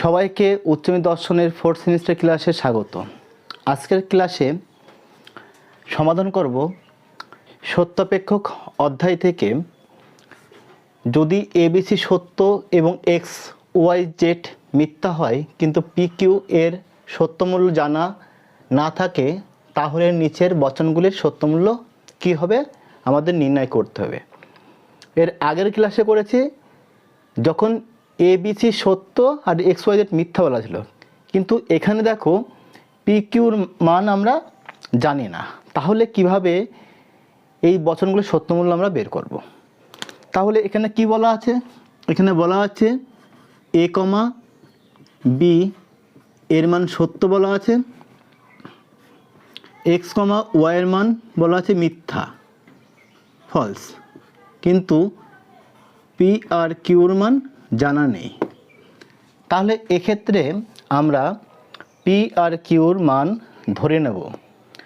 সবাইকে উচ্চমিত দর্শনের fourth semester ক্লাসে স্বাগত। আজকের ক্লাসে সমাধান করব সত্যাপেক্ষক অধ্যায় থেকে যদি এবিসি সত্য এবং এক্স ওয়াই জেড মিথ্যা হয়, কিন্তু পি কিউ এর সত্যমূল্য জানা না থাকে, তাহলে নিচের বচনগুলির সত্যমূল্য কী হবে? আমাদের নির্ণয় করতে হবে। এর আগের ক্লাসে করেছি, যখন এ বিসি সত্য আর এক্স ওয়াই জেড মিথ্যা বলা ছিল। কিন্তু এখানে দেখো পি কিউর মান আমরা জানি না। তাহলে কীভাবে এই বচনগুলোর সত্যমূল্য আমরা বের করব। তাহলে এখানে কি বলা আছে? এখানে বলা আছে এ কমা বি এর মান সত্য বলা আছে এক্স কমা ওয়াইয়ের মান বলা আছে মিথ্যা ফলস কিন্তু পি আর কিউর মান জানা নেই। তাহলে এক্ষেত্রে আমরা পি আর কিউর মান ধরে নেব।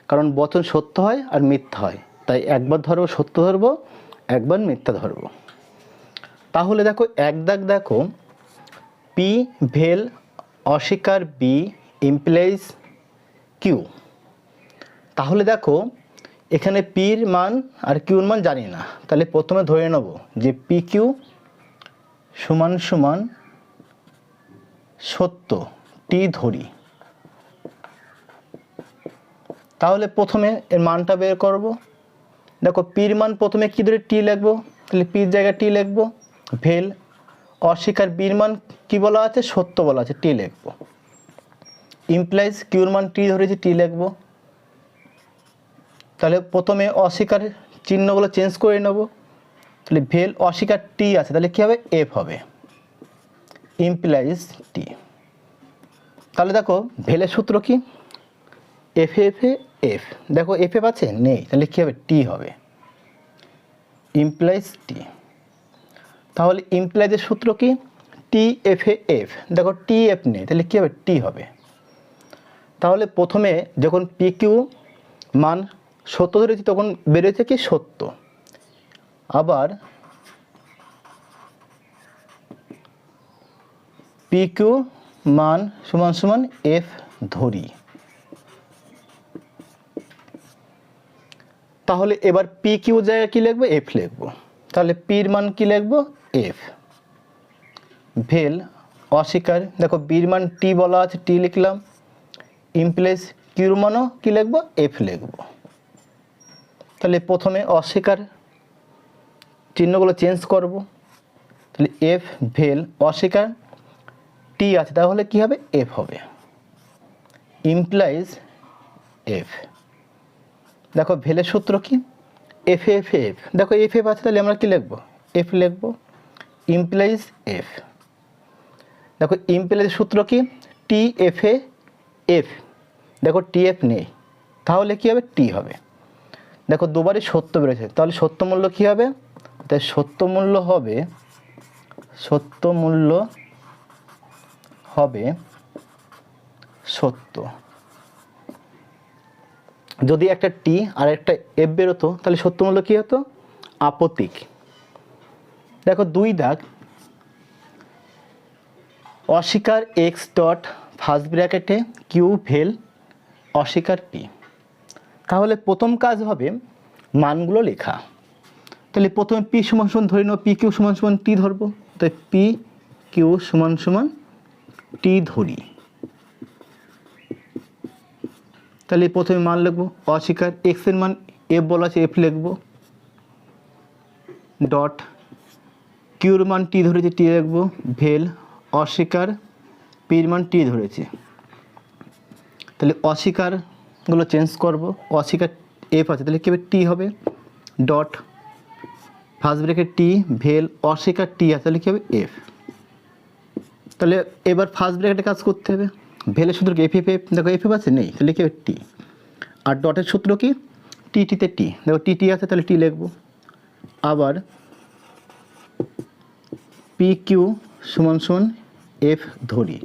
কারণ বচন সত্য হয় আর মিথ্যা হয়। তাই একবার ধরবো, সত্য ধরবো, একবার মিথ্যা ধরবো। তাহলে দেখো, এক দাগ দেখো পি ভেল অস্বীকার বি ইমপ্লাইজ কিউ তাহলে দেখো, এখানে পির মান আর কিউর মান জানি না। তাহলে প্রথমে ধরে নেব যে পি কিউ সমান সমান সত্য টি ধরি। তাহলে প্রথমে এর মানটা বের করব। দেখো পির মান প্রথমে কী ধরে টি লিখব? তাহলে পির জায়গায় টি লিখব। ভেল অস্বীকার বীর মান কী বলা আছে? সত্য বলা আছে টি লিখব। ইমপ্লাইজ কিউর মান টি ধরেছি টি লিখব। তাহলে প্রথমে অস্বীকার চিহ্নগুলো চেঞ্জ করে নেব। তাহলে ভেল অস্বীকার টি আছে, তাহলে কী হবে? এফ হবে। ইমপ্লাইজ টি তাহলে দেখো, ভেলের সূত্র কি? এফ এফ এফ দেখো এফ এফ আছে? নেই। তাহলে কী হবে? টি হবে। ইমপ্লাইজ টি তাহলে ইমপ্লাইজের সূত্র কি? টি এফ এফ দেখো টি এফ নেই। তাহলে কী হবে? টি হবে। তাহলে প্রথমে যখন পি কিউ মান সত্য ধরেছি, তখন বেরোয়েছে কি? সত্য। আবার পি কিউ মান সমান সমান এফ ধরি। তাহলে এবার পি কিউ জায়গায় কী লিখব? এফ লিখব। তাহলে পির মান কী লিখব? এফ ভেল অস্বীকার। দেখো বির মান টি বলা আছে টি লিখলাম। ইমপ্লেস কিউর মানও কী লিখব? এফ লিখব। তাহলে প্রথমে অস্বীকার চিহ্নগুলো চেঞ্জ করব। তাহলে এফ ভেল অস্বীকার টি আছে, তাহলে কি হবে? এফ হবে। ইমপ্লাইজ এফ দেখো, ভেলের সূত্র কি? এফ এফ এফ দেখো এফ এফ আছে, তাহলে আমরা কি লিখব? এফ লিখব। ইমপ্লাইজ এফ দেখো ইমপ্লাইজের সূত্র কি? টি এফ এ এফ দেখো টি এফ নেই। তাহলে কি হবে? টি হবে। দেখো, দুবারই সত্য বেরোছে তাহলে সত্য মূল্য কী হবে? তাই সত্য মূল্য হবে, সত্য মূল্য হবে সত্য। যদি একটা টি আর একটা এফ বেরোতো, তাহলে সত্য মূল্য কী হতো? আপতিক। দেখো দুই দাগ। অস্বীকার এক্স ডট ফার্স্ট ব্র্যাকেটে কিউ ভেল অস্বীকার পি তাহলে প্রথম কাজ হবে মানগুলো লেখা। তাহলে প্রথমে পি সমান সমান ধরে নেব পি কিউ সমান সমান টি ধরবো। তাই পি কিউ সমান সমান টি ধরি। তাহলে প্রথমে মান লিখব, অস্বীকার এক্সের মান এফ বলা আছে এফ লিখব। ডট কিউর মান টি ধরেছে টি লিখব। ভেল অস্বীকার পির মান টি ধরেছে। তাহলে অস্বীকারগুলো চেঞ্জ করব, অস্বীকার এফ আছে, তাহলে কী হবে? টি হবে ডট ফার্স্ট ব্রেকের টি ভেল, অস্বীকার টি আছে, তাহলে কী হবে? এফ তাহলে এবার ফার্স্ট ব্রেকেটে কাজ করতে হবে। ভেলের সূত্র কি? এফ এফ এফ দেখো এফ এফ আছে? নেই। তাহলে কী হবে? টি আর ডটের সূত্র কি? টি টিতে টি দেখো টি টি আছে, তাহলে টি লিখব। আবার পি কিউ সমান সমান এফ ধরি।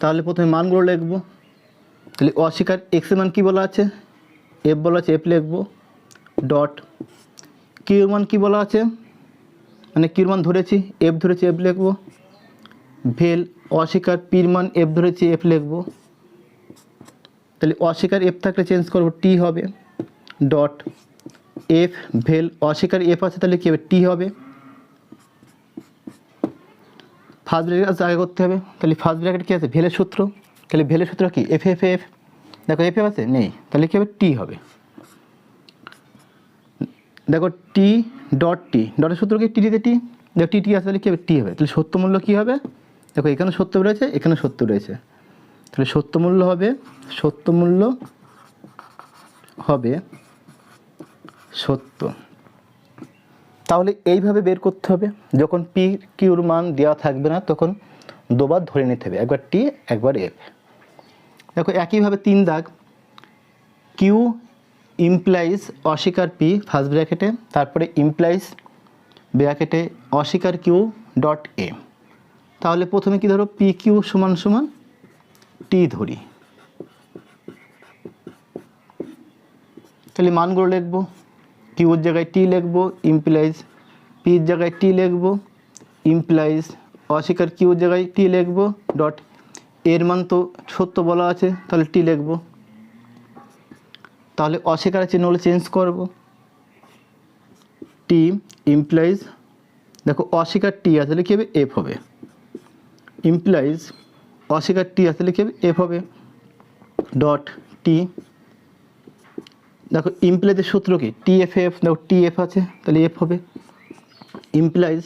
তাহলে প্রথমে মানগুলো লিখব। তাহলে অস্বীকার এক্সের মান কী বলা আছে? এফ বলা আছে এফ লিখব। ডট। কিউ মান কী বলা আছে? মানে কিউর মান ধরেছি, এফ ধরেছি, এফ লিখব। ভেল, অস্বীকার পির মান এফ ধরেছি, এফ লিখব। তাহলে অস্বীকার, এফ থাকলে চেঞ্জ করব টি হবে। ডট, এফ, ভেল, অস্বীকার, এফ আছে, তাহলে কী হবে? টি হবে। ফার্স্ট ব্র্যাকেট আগে করতে হবে। তাহলে ফার্স্ট ব্র্যাকেট কী আছে? ভেলের সূত্র। তাহলে ভেলের সূত্র কি? এফ এফ এফ দেখো এফ এফ আছে? নেই। তাহলে কী হবে? টি হবে। দেখো টি ডট টি ডটের সূত্র কি? টি টিতে টি দেখো টি টি আছে তাহলে কী হবে? টি হবে। তাহলে সত্য মূল্য কী হবে? দেখো এখানে সত্য রয়েছে, এখানে সত্য রয়েছে। তাহলে সত্য মূল্য হবে, সত্য মূল্য হবে সত্য। তাহলে এইভাবে বের করতে হবে। যখন পি কিউর মান দেওয়া থাকবে না, তখন দুবার ধরে নিতে হবে। একবার টি একবার এফ দেখো একইভাবে তিন দাগ। কিউ ইমপ্লাইজ অস্বীকার পি ফার্স্ট ব্র্যাকেটে তারপরে ইমপ্লাইজ ব্র্যাকেটে অস্বীকার কিউ ডট এ তাহলে প্রথমে কি ধরো পি কিউ সমান সমান টি ধরি। তাহলে মানগুলো লিখব কিউর জায়গায় টি লিখব ইমপ্লাইজ পির জায়গায় টি লিখব ইমপ্লাইজ অস্বীকার কিউর জায়গায় টি লিখব ডট এর মান তো সত্য বলা আছে, তাহলে টি লিখব। তাহলে অস্বীকার চিহ্ন হলে চেঞ্জ করব। টি ইমপ্লাইজ দেখো অস্বীকার টি আসলে কী হবে? এফ হবে। ইমপ্লাইজ অস্বীকার টি আসলে কী হবে? এফ হবে। ডট টি দেখো ইমপ্লাইজের সূত্র কি? টি এফ এফ দেখো টি এফ আছে, তাহলে এফ হবে। ইমপ্লাইজ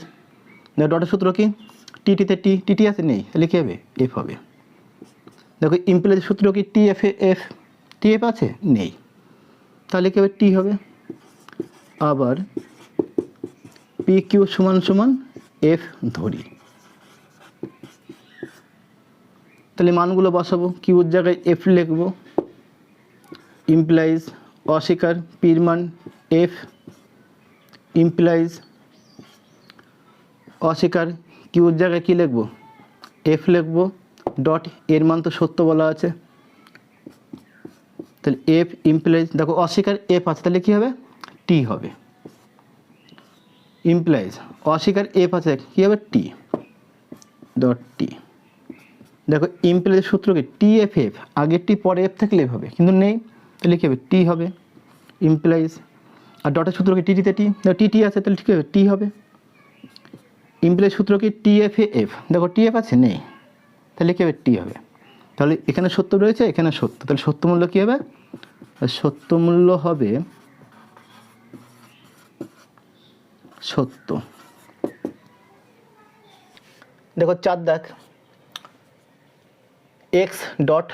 দেখো ডটের সূত্র কি? টি টিতে টি টি টি আছে? নেই, তাহলে কী হবে? এফ হবে। দেখো ইমপ্লাইজের সূত্র কি? T F F T F আছে? নেই। তাহলে কী হবে? টি হবে। আবার পি কিউ সমান সমান এফ ধরি। তাহলে মানগুলো বসাবো। কিউর জায়গায় এফ লিখব। ইমপ্লাইজ অস্বীকার পির মান এফ ইমপ্লাইজ অস্বীকার কিউর জায়গায় কী লিখব? এফ লিখব। ডট এর মান তো সত্য বলা আছে। তাহলে এফ ইমপ্লাইজ দেখো অস্বীকার এফ আছে, তাহলে কী হবে? টি হবে। ইমপ্লাইজ অস্বীকার এফ আছে, কী হবে? টি ডট টি দেখো ইমপ্লাইজের সূত্র কি? টি এফ এফ আগের টি পরে এফ থাকলে এফ হবে, কিন্তু নেই। তাহলে কী হবে? টি হবে। ইমপ্লাইজ আর ডটের সূত্র কি? টিতে টি দেখো টি টি আছে, তাহলে ঠিক হবে? টি হবে। ইমপ্লাইজ সূত্র কি? টি এফ এফ দেখো টি এফ আছে, নেই। তাহলে কী হবে? টি হবে। তাহলে এখানে সত্য রয়েছে, এখানে সত্য। তাহলে সত্য মূল্য কী হবে? সত্য মূল্য হবে সত্য। দেখো চার দেখ এক্স ডট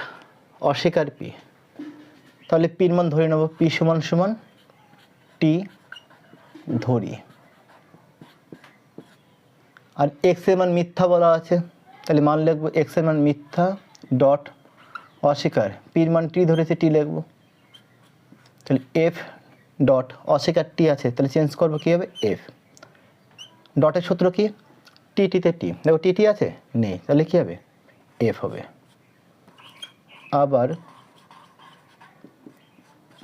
অস্বীকার পি তাহলে পির মান ধরে নেব পি সমান সমান টি ধরি। আর এক্সের মান মিথ্যা বলা আছে, তাহলে মান লিখব এক্সের মান মিথ্যা ডট অস্বীকার। পির মান টি ধরেছে টি লিখব। তাহলে এফ ডট অস্বীকার টি আছে, তাহলে চেঞ্জ করব কী হবে? এফ ডটের সূত্র কি? টি টিতে টি দেখো টি টি আছে? নেই। তাহলে কী হবে? এফ হবে। আবার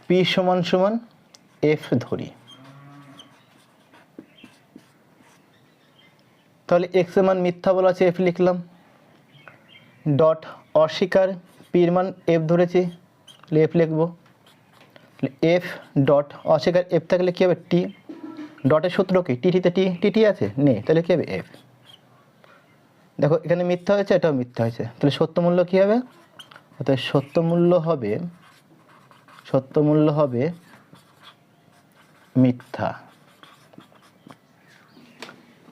পি সমান সমান এফ ধরি। তাহলে এক্স মান মিথ্যা বলা আছে এফ লিখলাম। ডট অস্বীকার পির মান এফ ধরেছি এফ লিখব। এফ ডট, অস্বীকার, এফ থাকলে কী হবে? টি। ডটের সূত্র কি? টি টিতে টি টি টি আছে? নেই, তাহলে কী হবে? এফ। দেখো, এখানে মিথ্যা হয়েছে, এটাও মিথ্যা হয়েছে। তাহলে সত্য মূল্য কী হবে? অর্থাৎ সত্য মূল্য হবে, সত্য মূল্য হবে মিথ্যা।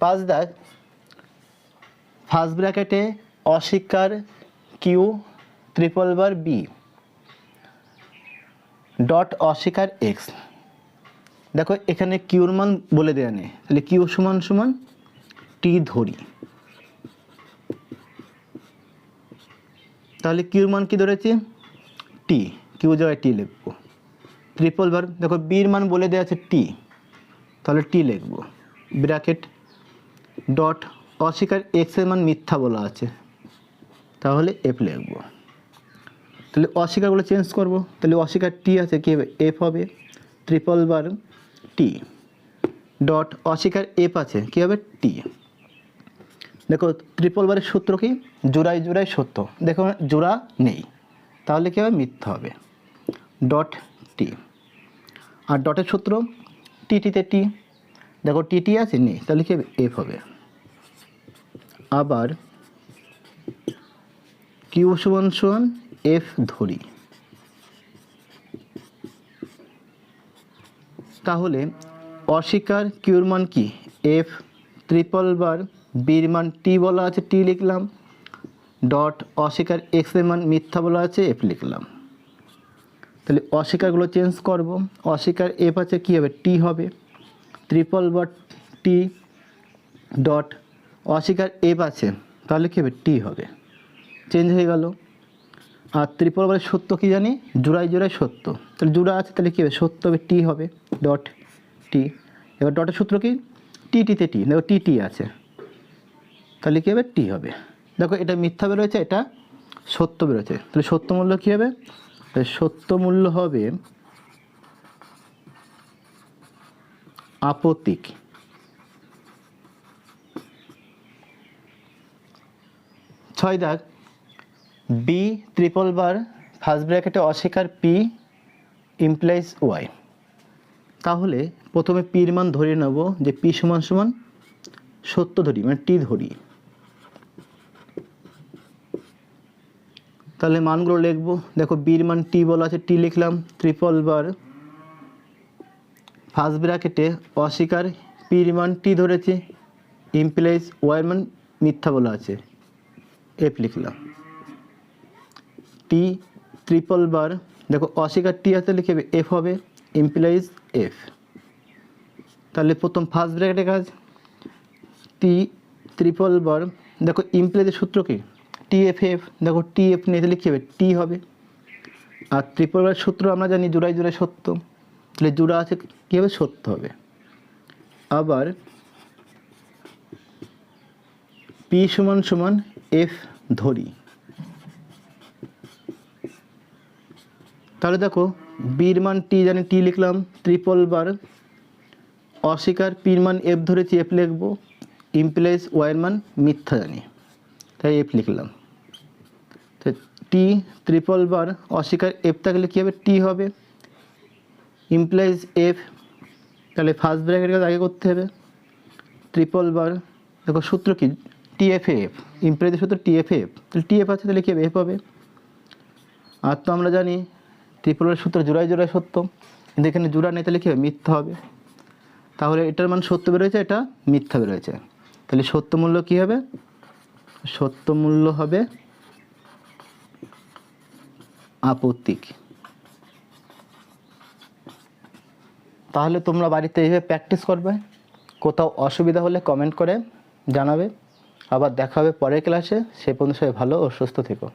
পাঁচ দাগ, ফার্স্ট ব্র্যাকেটে অস্বীকার Q triple bar B dot অস্বীকার এক্স দেখো, এখানে কিউর মান বলে দেওয়া নেই। তাহলে কিউ সমান সমান টি ধরি। তাহলে কিউর মান কি ধরেছি? টি কিউ জায়গায় টি লিখব। ট্রিপল বার দেখো বির মান বলে দেওয়া আছে টি তাহলে টি লিখব। ব্র্যাকেট ডট অস্বীকার এক্সের মান মিথ্যা বলা আছে। তাহলে এফ লিখব। তাহলে অস্বীকারগুলো চেঞ্জ করব। তাহলে অস্বীকার টি আছে কী হবে? এফ হবে ট্রিপল বার টি ডট অস্বীকার এফ আছে, কী হবে? টি দেখো ট্রিপল বারের সূত্র কি? জোড়ায় জোড়ায় সত্য। দেখো, জোড়া নেই। তাহলে কী হবে? মিথ্যা হবে। ডট টি আর ডটের সূত্র? টিটিতে টি দেখো টিটি আছে? নেই। তাহলে কি হবে? এফ হবে। আবার কিউ সমান সমান এফ ধরি। তাহলে অস্বীকার কিউর মান কি? এফ ট্রিপল বার বির মান টি বলা আছে, টি লিখলাম। ডট অস্বীকার এক্সের মান মিথ্যা বলা আছে, এফ লিখলাম। তাহলে অস্বীকারগুলো চেঞ্জ করব। অস্বীকার এফ আছে, কী হবে? টি হবে। ট্রিপল বার টি ডট অস্বীকার এফ আছে, তাহলে কী হবে? টি হবে। চেঞ্জ হয়ে গেল। আর ত্রিপল বলে সত্য কী জানি? জোড়ায় জোড়ায় সত্য। তাহলে জোড়া আছে, তাহলে কী হবে? সত্য হবে, টি হবে, ডট টি। এবার ডটের সূত্র কি? টি টিতে টি। দেখো টি টি আছে। তাহলে কী হবে? টি হবে। দেখো এটা মিথ্যা বেরোয়েছে, এটা সত্য বেরোচ্ছে তাহলে সত্য মূল্য কী হবে? তাহলে সত্য মূল্য হবে আপতিক ছয় দাগ। বি ট্রিপল বার ফার্স্ট ব্র্যাকেটে অস্বীকার পি ইমপ্লাইজ ওয়াই তাহলে প্রথমে পির মান ধরে নেব যে পি সমান সমান সত্য ধরি মানে টি ধরি। তাহলে মানগুলো লিখব। দেখো বির মান টি বলা আছে টি লিখলাম ট্রিপল বার ফার্স্ট ব্র্যাকেটে অস্বীকার পির মান টি ধরেছে ইমপ্লাইজ ওয়াইয়ের মান মিথ্যা বলা আছে এফ লিখলাম। টি ট্রিপল বার দেখো, অস্বীকার টি হাতে লিখে এফ হবে ইমপ্লাইজ এফ তাহলে প্রথম ফার্স্ট ব্র্যাকেটের কাজ। টি ট্রিপল বার দেখো ইমপ্লাইজের সূত্র কি? টি এফ এফ দেখো টি এফ নিয়ে কী হবে টি হবে। আর ট্রিপল বার সূত্র আমরা জানি জোড়ায় জোড়ায় সত্য। তাহলে জোড়া আছে কী হবে সত্য হবে? আবার পি সমান সমান এফ ধরি। তাহলে দেখো, বির মান টি জানি টি লিখলাম ট্রিপল বার অস্বীকার পির মান এফ ধরেছি এফ লিখব ইমপ্লাইজ ওয়াইয়ের মান মিথ্যা জানি, তাই এফ লিখলাম। টি ট্রিপল বার অস্বীকার এফ থাকলে কী হবে? টি হবে। ইমপ্লাইজ এফ তাহলে ফার্স্ট ব্র্যাকেট কাজ আগে করতে হবে। ট্রিপল বার দেখো সূত্র কি? টিএফ এফ ইমপ্লাইজের সূত্র টিএফ এফ তাহলে টিএফ আছে, তাহলে কী হবে? এফ হবে। আর তো আমরা জানি ত্রিপুরার সূত্র জোড়ায় জোড়ায় সত্য। কিন্তু এখানে জোড়া নেই, তাহলে কী হবে মিথ্যা হবে। তাহলে এটার মান সত্য বেরোয়েছে, এটা মিথ্যা বেরোয়েছে। তাহলে সত্য মূল্য কী হবে? সত্য মূল্য হবে আপত্তিক। তাহলে তোমরা বাড়িতে এইভাবে প্র্যাকটিস করবে। কোথাও অসুবিধা হলে কমেন্ট করে জানাবে। আবার দেখা হবে পরের ক্লাসে সে পর্যন্ত সবাই ভালো ও সুস্থ থেকো।